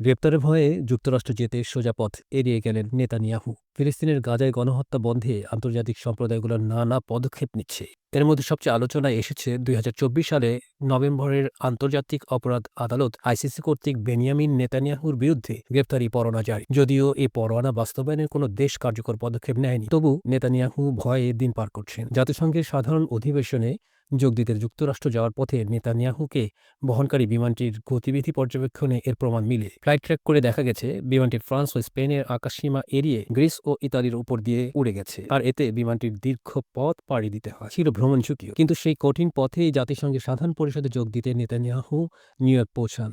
গ্রেপ্তারের ভয়ে যুক্তরাষ্ট্র যেতে সোজা পথ এড়িয়ে গেলেন নেতানিয়াহু। ফিলিস্তিনের গাজায় গণহত্যা বন্ধে আন্তর্জাতিক সম্প্রদায়গুলোর নানা পদক্ষেপ নিচ্ছে। এর মধ্যে সবচেয়ে আলোচনায় এসেছে দুই সালে নভেম্বরের আন্তর্জাতিক অপরাধ আদালত আইসিসি কর্তৃক বেনিয়ামিন নেতানিয়াহুর বিরুদ্ধে গ্রেপ্তারি পরোয়ানা জারি। যদিও এই পরোয়ানা বাস্তবায়নের কোনো দেশ কার্যকর পদক্ষেপ নেয়নি, তবু নেতানিয়াহু ভয়ে দিন পার করছেন। জাতিসংঘের সাধারণ অধিবেশনে যোগ দিতে যুক্তরাষ্ট্র যাওয়ার পথে নেতানিয়াহুকে বহনকারী বিমানটির গতিবিধি পর্যবেক্ষণে এর প্রমাণ মিলে। ফ্লাইট ট্র্যাক করে দেখা গেছে, বিমানটি ফ্রান্স ও স্পেনের আকাশসীমা এড়িয়ে গ্রিস ও ইতালির উপর দিয়ে উড়ে গেছে। আর এতে বিমানটির দীর্ঘ পথ পাড়ি দিতে হয়। ছিল ভ্রমণ ঝুঁকিও। কিন্তু সেই কঠিন পথেই জাতিসংঘের সাধারণ পরিষদে যোগ দিতে নেতানিয়াহু নিউ ইয়র্ক পৌঁছান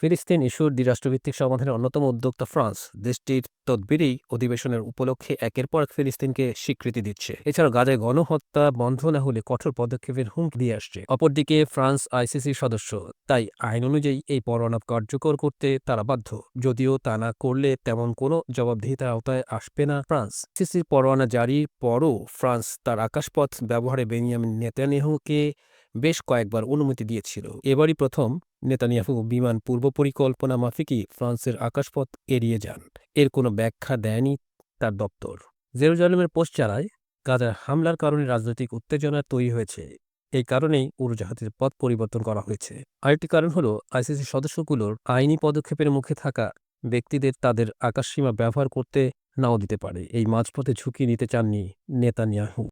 ফিলিস্তিন ইস্যুর দ্বিরাষ্ট্রভিত্তিক সমাধানের অন্যতম উদ্যোক্তা ফ্রান্স, দেশটির তদবিরেই অধিবেশনের উপলক্ষে একের পর এক ফিলিস্তিনকে স্বীকৃতি দিচ্ছে। এছাড়াও গাজায় গণহত্যা বন্ধ না হলে কঠোর পদক্ষেপের হুমকি দিয়ে আসছে। অপরদিকে, ফ্রান্স আইসিসির সদস্য, তাই আইন অনুযায়ী এই পরোয়ানা কার্যকর করতে তারা বাধ্য। যদিও তা না করলে তেমন কোনো জবাবদিহিতার আওতায় আসবে না ফ্রান্স। আইসিসির পরোয়ানা জারির পরও ফ্রান্স তার আকাশপথ ব্যবহারে বেনিয়ামিন নেতানিয়াহুকে বেশ কয়েকবার অনুমতি দিয়েছিল। এবারই প্রথম নেতানিয়াহু বিমান পূর্ব পরিকল্পনা মাফিকই ফ্রান্সের আকাশপথ এড়িয়ে যান। এর কোনো ব্যাখ্যা দেয়নি তার দপ্তর। জেরুজালেমের পোস্ট চালায় গাজার হামলার কারণে রাজনৈতিক উত্তেজনা তৈরি হয়েছে। এই কারণেই উড়োজাহাজের পথ পরিবর্তন করা হয়েছে। আরেকটি কারণ হল, আইসিসি সদস্যগুলোর আইনি পদক্ষেপের মুখে থাকা ব্যক্তিদের তাদের আকাশসীমা ব্যবহার করতে নাও দিতে পারে। এই মাঝপথে ঝুঁকি নিতে চাননি নেতানিয়াহু।